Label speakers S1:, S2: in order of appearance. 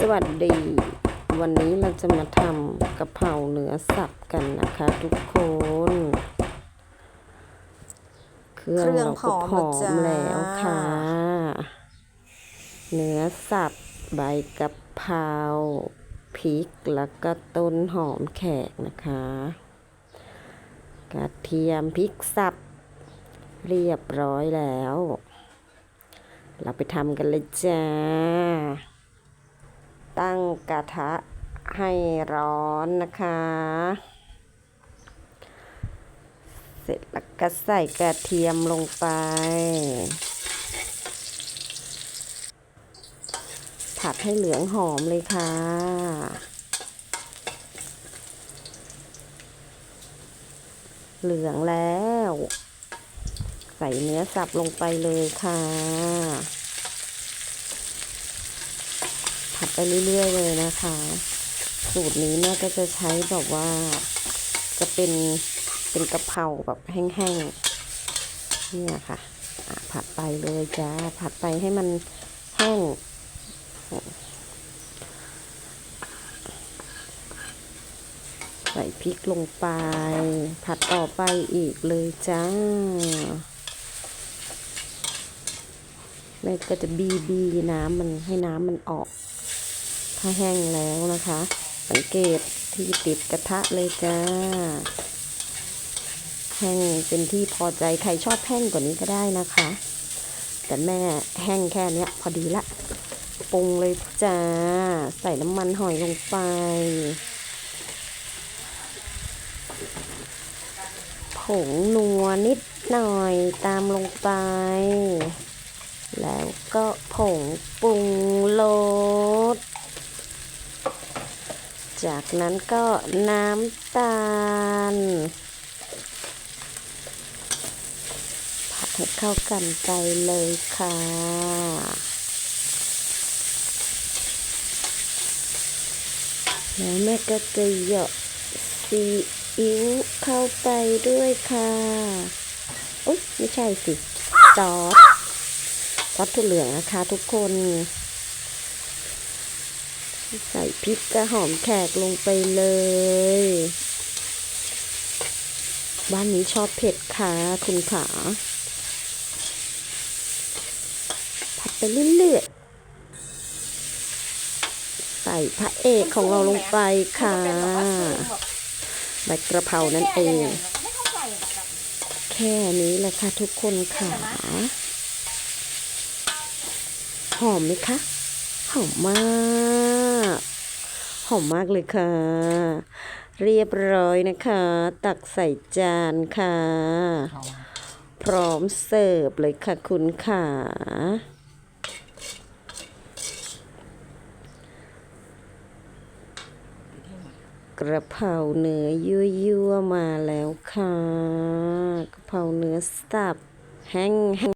S1: สวัสดี วันนี้เราจะมาทำกะเพราเนื้อสับกันนะคะทุกคน เครื่อง
S2: เรา
S1: ก็พ
S2: ร้อมแล้วจ้า
S1: แล้วค่ะ เนื้อสับใบกะเพราพริกแล้วก็ต้นหอมแขกนะคะ กระเทียมพริกสับ เรียบร้อยแล้ว เราไปทำกันเลยจ้า ตั้งกระทะให้ร้อนนะคะ เสร็จแล้วก็ใส่กระเทียมลงไป ผัดให้เหลืองหอมเลยค่ะเหลืองแล้ว ใส่เนื้อสับลงไปเลยค่ะ ผัด ไปเรื่อยๆเลยนะคะ สูตรนี้แม่ก็จะใช้แบบว่าจะเป็นเป็นกะเพราแบบแห้งๆเนี่ยค่ะะผัดไปเลยจ้าผัดไปให้มันแห้งใส่พริกลงไป ผัดต่อไปอีกเลยจ้าแม่ก็จะบีบีน้ำมันให้น้ำมันออก ถ้าแห้งแล้วนะคะ สังเกตที่ติดกระทะเลยจ้า แห้งเป็นที่พอใจใครชอบแห้งกว่านี้ก็ได้นะคะ แต่แม่แห้งแค่เนี้ยพอดีละปรุงเลยจ้า ใส่น้ำมันหอยลงไป ผงนัวนิดหน่อยตามลงไป แล้วก็ผงปรุงรส จากนั้นก็น้ำตาล ผัดให้เข้ากันไปเลยค่ะแล้วแม่ก็จะเหยาะซีอิ๊วเข้าไปด้วยค่ะอุ๊ยไม่ใช่สิซอสซอสถั่วเหลืองนะคะทุกคน ใส่พริกกระหอมแขกลงไปเลย บ้านนี้ชอบเผ็ดค่ะคุณขาผัดไปเรื่อยๆ ใส่พระเอกของเราลงไปค่ะใบกระเพรานั่นเอง แค่นี้แหละค่ะทุกคนค่ะ หอมไหมคะ หอมมาก อมมากเลยค่ะ เรียบร้อยนะคะ ตักใส่จานค่ะ พร้อมเสิร์ฟเลยค่ะคุณขากระเพราเนื้อยั่วๆมาแล้วค่ะ กระเพราเนื้อสับแห้ง